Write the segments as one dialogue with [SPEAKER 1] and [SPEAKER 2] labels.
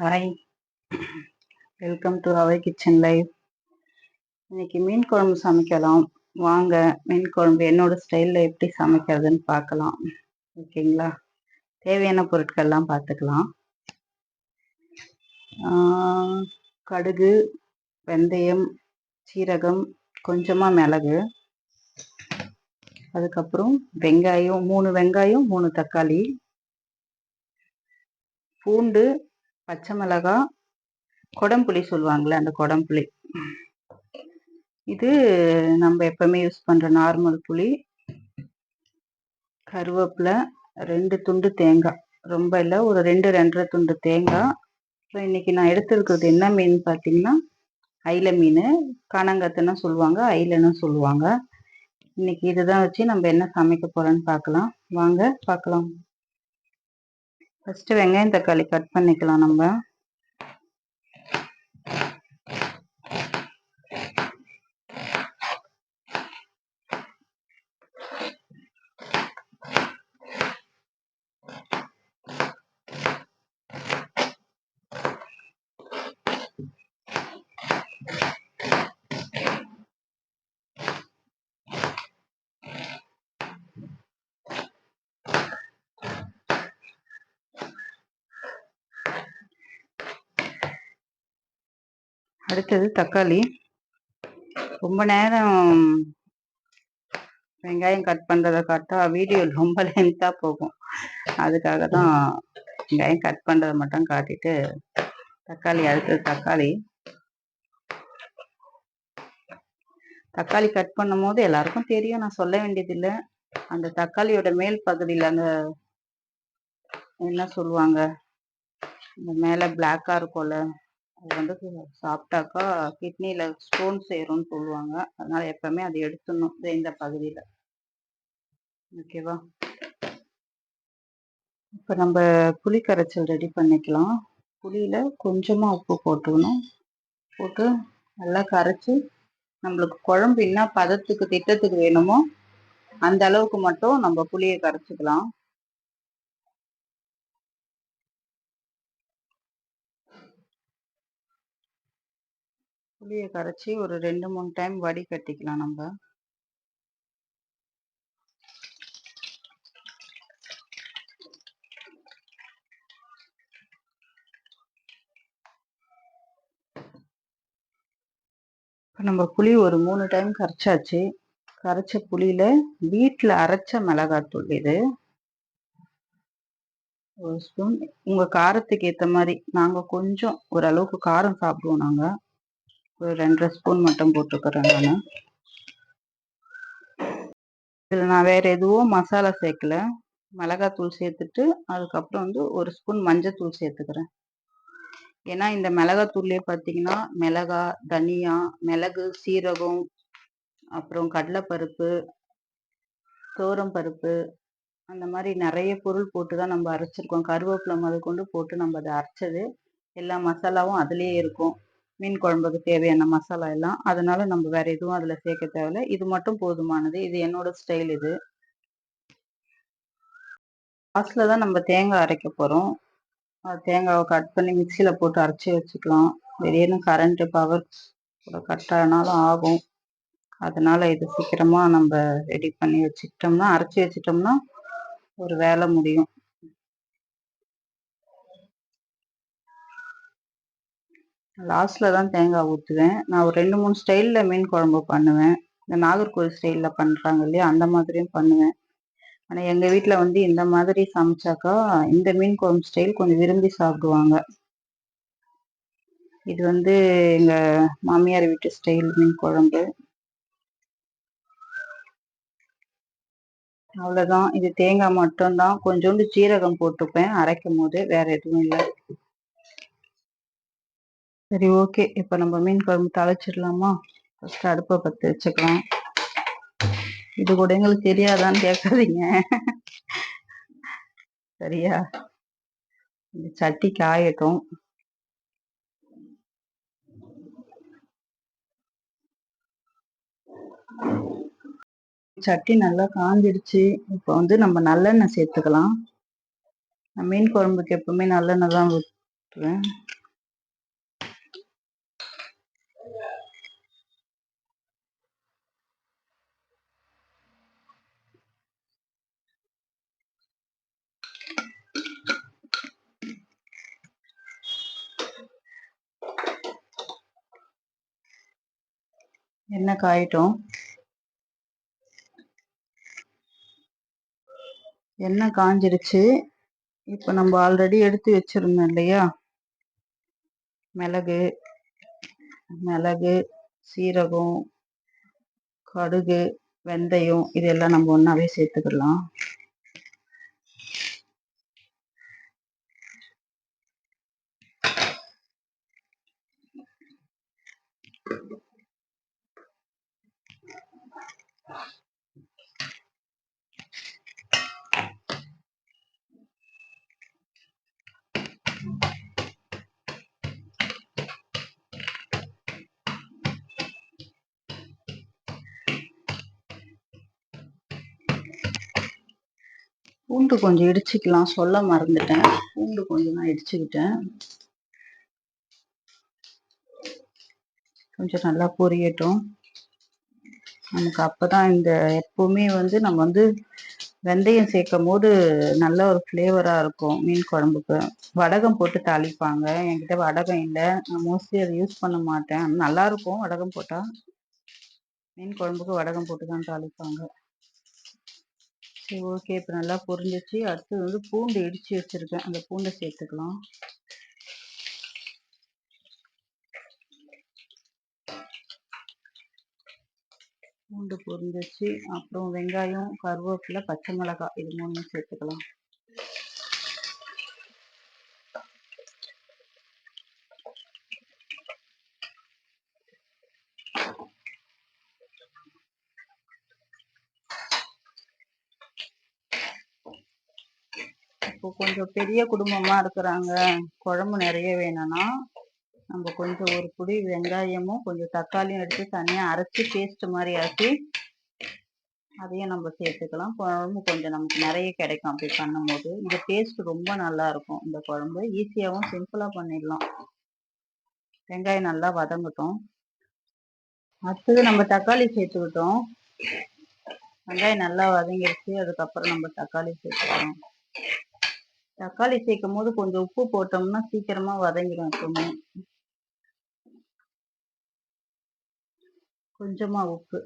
[SPEAKER 1] Hi welcome to our kitchen life இன்னைக்கு மீன் குழம்பு சமைக்கலாம். வாங்க மீன் குழம்பு என்னோட ஸ்டைலில் எப்படி சமைக்கிறதுன்னு பார்க்கலாம். ஓகேங்களா? தேவையான பொருட்கள்லாம் பார்த்துக்கலாம். கடுகு வெந்தயம் சீரகம் கொஞ்சமாக மிளகு. அதுக்கப்புறம் வெங்காயம் மூணு வெங்காயம் மூணு தக்காளி. பூண்டு பச்சை மிளகாய் குடம்புளி சொல்லுவாங்கள்ல அந்த குடம்புளி. இது நம்ம எப்பவுமே யூஸ் பண்ணுற நார்மல் புளி கருவேப்பிலை ரெண்டு துண்டு தேங்காய். ரொம்ப இல்லை ஒரு ரெண்டு ரெண்டரை துண்டு தேங்காய். அப்புறம் இன்னைக்கு நான் எடுத்துருக்கிறது என்ன மீன் பார்த்தீங்கன்னா ஐல மீன். காணங்கத்துன்னு சொல்லுவாங்க ஐலன்னு சொல்லுவாங்க. இன்னைக்கு இதுதான் வச்சு நம்ம என்ன சமைக்க போகிறோன்னு பார்க்கலாம். வாங்க பார்க்கலாம். ஃபர்ஸ்ட் வெங்காயம் தக்காளி கட் பண்ணிக்கலாம் நம்ம. அடுத்தது தக்காளி. ரொம்ப நேரம் வெங்காயம் கட் பண்ணுறதை காட்டா வீடியோ ரொம்ப லென்த்தாக போகும். அதுக்காக தான் வெங்காயம் கட் பண்ணுறதை மட்டும் காட்டிட்டு தக்காளி அடுத்தது தக்காளி. தக்காளி கட் பண்ணும் போது எல்லாருக்கும் தெரியும். நான் சொல்ல வேண்டியதில்லை. அந்த தக்காளியோட மேல் பகுதியில் அந்த என்ன சொல்லுவாங்க? இந்த மேலே பிளாக்காக இருக்கும்ல. அது வந்து சாப்பிட்டாக்கா கிட்னியில் ஸ்டோன் சேரும்னு சொல்லுவாங்க. அதனால எப்பவுமே அதை எடுத்துடணும் இது இந்த பகுதியில. ஓகேவா இப்போ நம்ம புளி கரைச்சல் ரெடி பண்ணிக்கலாம். புளியில கொஞ்சமா உப்பு போட்டுக்கணும். போட்டு நல்லா கரைச்சி நம்மளுக்கு குழம்பு என்ன பதத்துக்கு திட்டத்துக்கு வேணுமோ அந்த அளவுக்கு மட்டும் நம்ம புளியை கரைச்சிக்கலாம். புளியை கரைச்சி ஒரு ரெண்டு மூணு டைம் வடி கட்டிக்கலாம் நம்ம. இப்போ நம்ம புளி ஒரு மூணு டைம் கரைச்சாச்சு. கரைச்ச புளியில் வீட்டில் அரைச்ச மிளகாத்தூள் இது. ஒரு ஸ்பூன் உங்கள் காரத்துக்கு ஏற்ற மாதிரி. நாங்கள் கொஞ்சம் ஓரளவுக்கு காரம் சாப்பிடுவோம் நாங்கள் ஒரு ரெண்டரை ஸ்பூன் மட்டும் போட்டுக்கிறேன் நான். இதில் நான் வேறு எதுவும் மசாலா சேர்க்கல. மிளகாத்தூள் சேர்த்துட்டு அதுக்கப்புறம் வந்து ஒரு ஸ்பூன் மஞ்சத்தூள் சேர்த்துக்கிறேன். ஏன்னா இந்த மிளகாத்தூள்லேயே பார்த்தீங்கன்னா மிளகா தனியா மிளகு சீரகம் அப்புறம் கடலைப்பருப்பு தோரம் பருப்பு அந்த மாதிரி நிறைய பொருள் போட்டு தான் நம்ம அரைச்சிருக்கோம். கருவேப்பிலை முதல் கொண்டு போட்டு நம்ம அதை அரைச்சது எல்லா மசாலாவும் அதுலேயே இருக்கும். மீன் குழம்புக்கு தேவையான மசாலா எல்லாம் அதனால நம்ம வேற எதுவும் அதில் சேர்க்க தேவையில்ல. இது மட்டும் போதுமானது. இது என்னோட ஸ்டைல் இது. லாஸ்ட்ல தான் நம்ம தேங்காய் அரைக்க போகிறோம் தேங்காவை கட் பண்ணி மிக்சியில் போட்டு அரைச்சி வச்சுக்கலாம். திடீர்னு கரண்ட்டு பவர் கூட கட் ஆனாலும் ஆகும். அதனால இது சீக்கிரமாக நம்ம ரெடி பண்ணி வச்சுக்கிட்டோம்னா அரைச்சி வச்சிட்டோம்னா ஒரு வேலை முடியும். லாஸ்ட்டில் தான் தேங்காய் ஊற்றுவேன் நான் ஒரு ரெண்டு மூணு ஸ்டைலில் மீன் குழம்பு பண்ணுவேன். இந்த நாகர்கோவில் ஸ்டைலில் பண்ணுறாங்க இல்லையா அந்த மாதிரியும் பண்ணுவேன். ஆனால் எங்கள் வீட்டில் வந்து இந்த மாதிரி சமைச்சாக்கா இந்த மீன் குழம்பு ஸ்டைல் கொஞ்சம் விரும்பி சாப்பிடுவாங்க. இது வந்து எங்கள் மாமியார் வீட்டு ஸ்டைல் மீன் குழம்பு. அவ்வளோதான் இது தேங்காய் மட்டும்தான். கொஞ்சோண்டு சீரகம் போட்டுப்பேன் அரைக்கும் போது வேறு எதுவும் இல்லை. சரி ஓகே இப்போ நம்ம மீன் குழம்பு தாளிச்சிடலாமா? ஃபர்ஸ்ட் அடுப்பை பற்ற வச்சுக்கலாம். இது கூட எங்களுக்கு தெரியாதான்னு கேட்காதீங்க. சரியா? இந்த சட்டி காயட்டும். சட்டி நல்லா காஞ்சிடுச்சு. இப்போ வந்து நம்ம நல்லெண்ணெய் சேர்த்துக்கலாம். நான் மீன் குழம்புக்கு எப்பவுமே நல்லெண்ணெய் தான் ஊற்றுவேன் எண்ணெய் காயட்டும் எண்ணெய் காஞ்சிருச்சு? இப்போ நம்ம ஆல்ரெடி எடுத்து வச்சிருந்தோம் இல்லையா? மிளகு மிளகு சீரகம் கடுகு வெந்தயம் இதெல்லாம் நம்ம ஒன்றாவே சேர்த்துக்கலாம். பூண்டு கொஞ்சம் இடிச்சுக்கலாம் சொல்ல மறந்துட்டேன். பூண்டு கொஞ்சம் நான் இடிச்சுக்கிட்டேன். கொஞ்சம் நல்லா பொரியட்டும். நமக்கு அப்பதான் இந்த எப்பவுமே வந்து நம்ம வந்து வெந்தயம் சேர்க்கும் போது நல்ல ஒரு ஃப்ளேவராக இருக்கும் மீன் குழம்புக்கு. வடகம் போட்டு தாளிப்பாங்க. என்கிட்ட வடகம் இல்லை. நான் மோஸ்ட்லி அதை யூஸ் பண்ண மாட்டேன். நல்லா இருக்கும் வடகம் போட்டால் மீன் குழம்புக்கு வடகம் போட்டு தான் தாளிப்பாங்க. சரி ஓகே இப்போ நல்லா பொரிஞ்சிச்சு. அடுத்தது வந்து பூண்டு இடித்து வச்சுருக்கேன். அந்த பூண்டை சேர்த்துக்கலாம். பூண்டு பொரிஞ்சிச்சு. அப்புறம் வெங்காயம் கருவேப்பிலை பச்சை மிளகாய் இது மூணு சேர்த்துக்கலாம். இப்போ கொஞ்சம் பெரிய குடும்பமாக இருக்கிறாங்க. குழம்பு நிறைய வேணும்னா நம்ம கொஞ்சம் ஒரு புடி வெங்காயமும் கொஞ்சம் தக்காளியும் எடுத்து தனியாக அரைச்சி பேஸ்ட் மாதிரி ஆக்கி அதையும் நம்ம சேர்த்துக்கலாம். குழம்பு கொஞ்சம் நமக்கு நிறைய கிடைக்கும் அப்படி பண்ணும்போது. இந்த டேஸ்ட் ரொம்ப நல்லா இருக்கும் இந்த குழம்பு. ஈஸியாகவும் சிம்பிளாக பண்ணிடலாம். வெங்காயம் நல்லா வதங்கட்டும். அடுத்தது நம்ம தக்காளி சேர்த்துக்கிட்டோம். வெங்காயம் நல்லா வதங்கிடுச்சு அதுக்கப்புறம் நம்ம தக்காளி சேர்த்துக்கிறோம் தக்காளி சேர்க்கும் போது கொஞ்சம் உப்பு போட்டோம்னா சீக்கிரமா வதங்கிடும் எப்பவுமே கொஞ்சமா உப்பு.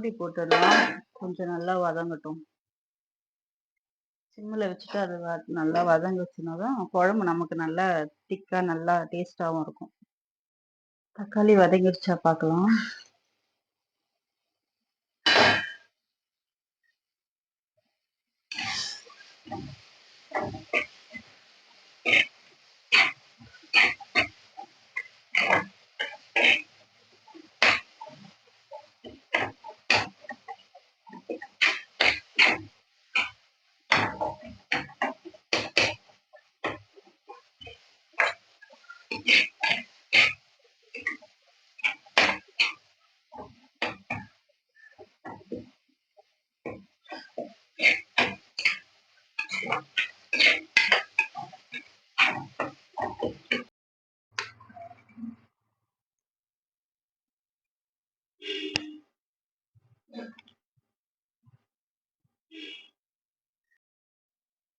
[SPEAKER 1] மூடி போட்டுடலாம் கொஞ்சம் நல்லா வதங்கட்டும். சிம்மில் வச்சுட்டு அது நல்லா வதங்குச்சுனா தான் குழம்பு நமக்கு நல்லா திக்காக நல்லா டேஸ்ட்டாகவும் இருக்கும். தக்காளி வதங்கிடுச்சா பார்க்கலாம்.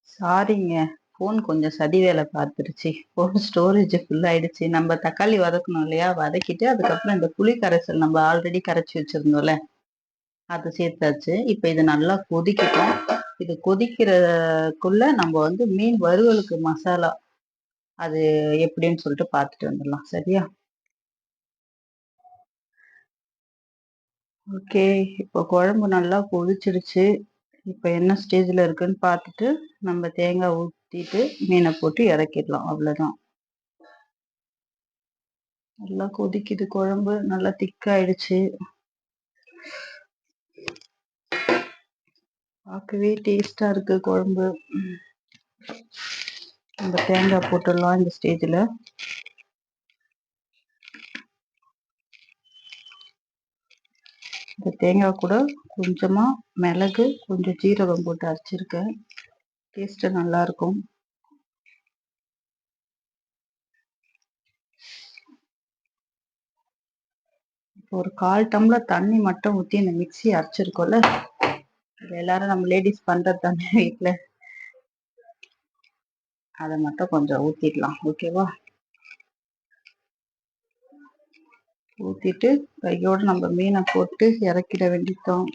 [SPEAKER 1] சாரிங்க ஃபோன் கொஞ்சம் சதி வேலை பார்த்துருச்சு ஃபோன் ஸ்டோரேஜ் ஃபுல் ஆயிடுச்சு. நம்ம தக்காளி வதக்கணும் இல்லையா? வதக்கிட்டு அதுக்கப்புறம் இந்த புளி கரைசல் நம்ம ஆல்ரெடி கரைச்சி வச்சிருந்தோம்ல. அது சேர்த்தாச்சு. இப்போ இது நல்லா கொதிக்கட்டும். இது கொதிக்கிறக்குள்ள நம்ம வந்து மீன் வறுவலுக்கு மசாலா அது எப்படின்னு சொல்லிட்டு பார்த்துட்டு வந்துடலாம். சரியா? ஓகே. இப்போ குழம்பு நல்லா கொதிச்சிடுச்சு இப்போ என்ன ஸ்டேஜில் இருக்குன்னு பார்த்துட்டு நம்ம தேங்காய் ஊற்றிட்டு மீனை போட்டு இறக்கிடலாம். அவ்வளோதான் நல்லா கொதிக்குது குழம்பு. நல்லா திக்காயிடுச்சு பார்க்கவே டேஸ்டாக இருக்கு குழம்பு. நம்ம தேங்காய் போட்டுடலாம் இந்த ஸ்டேஜில் இந்த தேங்காய் கூட கொஞ்சமாக மிளகு கொஞ்சம் ஜீரகம் போட்டு அரைச்சிருக்கேன். டேஸ்ட்டு நல்லாயிருக்கும் இப்போ ஒரு கால் டம்ளர் தண்ணி மட்டும் ஊற்றி இந்த மிக்சி அரைச்சிருக்கோம்ல? எல்லாரும் நம்ம லேடிஸ் பண்ணுறது தானே வீட்டில் அதை மட்டும் கொஞ்சம் ஊற்றிடலாம் ஓகேவா ஊற்றிட்டு கையோடு நம்ம மீனை போட்டு இறக்கிட வேண்டித்தோம்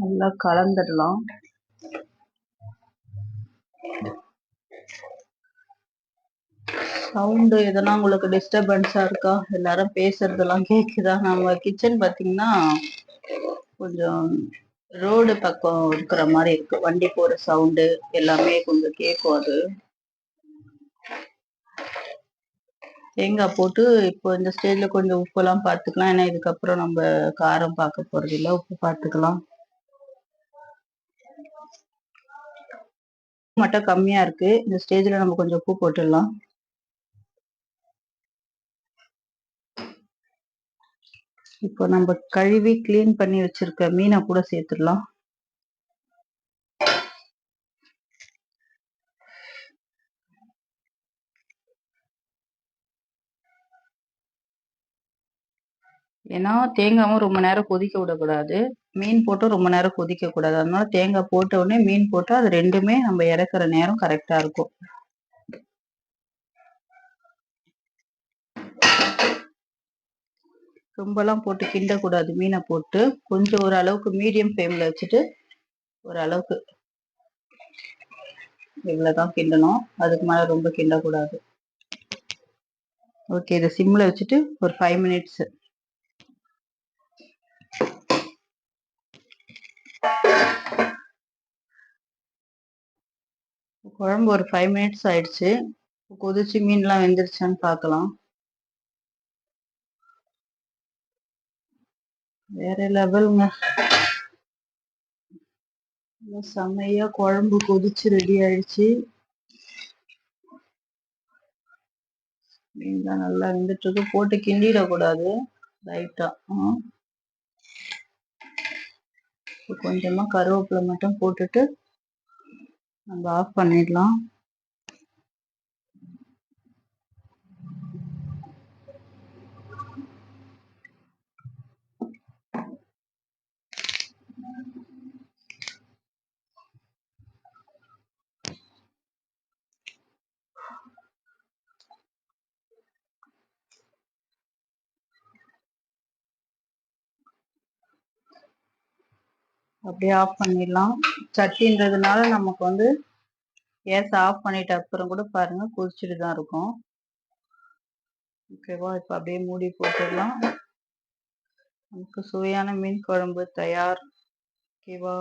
[SPEAKER 1] நல்லா கலந்துடலாம். சவுண்டு எதனா உங்களுக்கு டிஸ்டர்பன்ஸா இருக்கா? எல்லாரும் பேசுறதெல்லாம் கேக்குதா? நம்ம கிச்சன் பாத்தீங்கன்னா கொஞ்சம் ரோடு பக்கம் இருக்கிற மாதிரி இருக்கு. வண்டி போற சவுண்டு எல்லாமே கொஞ்சம் கேட்கும் அது. தேங்காய் போட்டு இப்போ இந்த ஸ்டேஜ்ல கொஞ்சம் உப்பெல்லாம் பார்த்துக்கலாம். ஏன்னா இதுக்கப்புறம் நம்ம காரம் பார்க்க போறது இல்லை உப்பு பார்த்துக்கலாம். மட்டும் கம்மியா இருக்கு. இந்த ஸ்டேஜ்ல நம்ம கொஞ்சம் உப்பு போட்டுடலாம். இப்போ நம்ம கழுவி கிளீன் பண்ணி வச்சிருக்க மீனை கூட சேர்த்துடலாம். ஏன்னா தேங்காவும் ரொம்ப நேரம் கொதிக்க விடக்கூடாது. மீன் போட்டு ரொம்ப நேரம் கொதிக்க கூடாது அதனால தேங்காய் போட்ட உடனே மீன் போட்டு அது ரெண்டுமே நம்ம இறக்குற நேரம் கரெக்டா இருக்கும். ரொம்பலாம் போட்டு கிண்டக்கூடாது. மீனை போட்டு கொஞ்சம் ஒரு அளவுக்கு மீடியம் ஃப்ளேம்ல வச்சுட்டு ஒரு அளவுக்கு இவ்வளவுதான் கிண்டணும். அதுக்கு மேல ரொம்ப கிண்டக்கூடாது. ஓகே இதை சிம்ல வச்சுட்டு ஒரு ஃபைவ் மினிட்ஸ் குழம்பு ஒரு ஃபைவ் மினிட்ஸ் ஆயிடுச்சு. கொதிச்சு மீன்லாம் வெந்துருச்சான்னு பார்க்கலாம் வேற லெவலுங்க. செம்மையா குழம்பு கொதிச்சு ரெடி ஆயிடுச்சு. மீன்லாம் நல்லா வெந்துட்டு இருக்கு போட்டு கிண்டிடக்கூடாது. லைட்டா கொஞ்சமா கருவேப்பிலை மட்டும் போட்டுட்டு நம்ம ஆஃப் பண்ணிடலாம். அப்படியே ஆஃப் பண்ணிடலாம். சட்டின்றதுனால நமக்கு வந்து கேஸ் ஆஃப் பண்ணிட்ட அப்புறம் கூட பாருங்க கொதிச்சுட்டு தான் இருக்கும். ஓகேவா இப்போ அப்படியே மூடி போட்டுடலாம். நமக்கு சுவையான மீன் குழம்பு தயார். ஓகேவா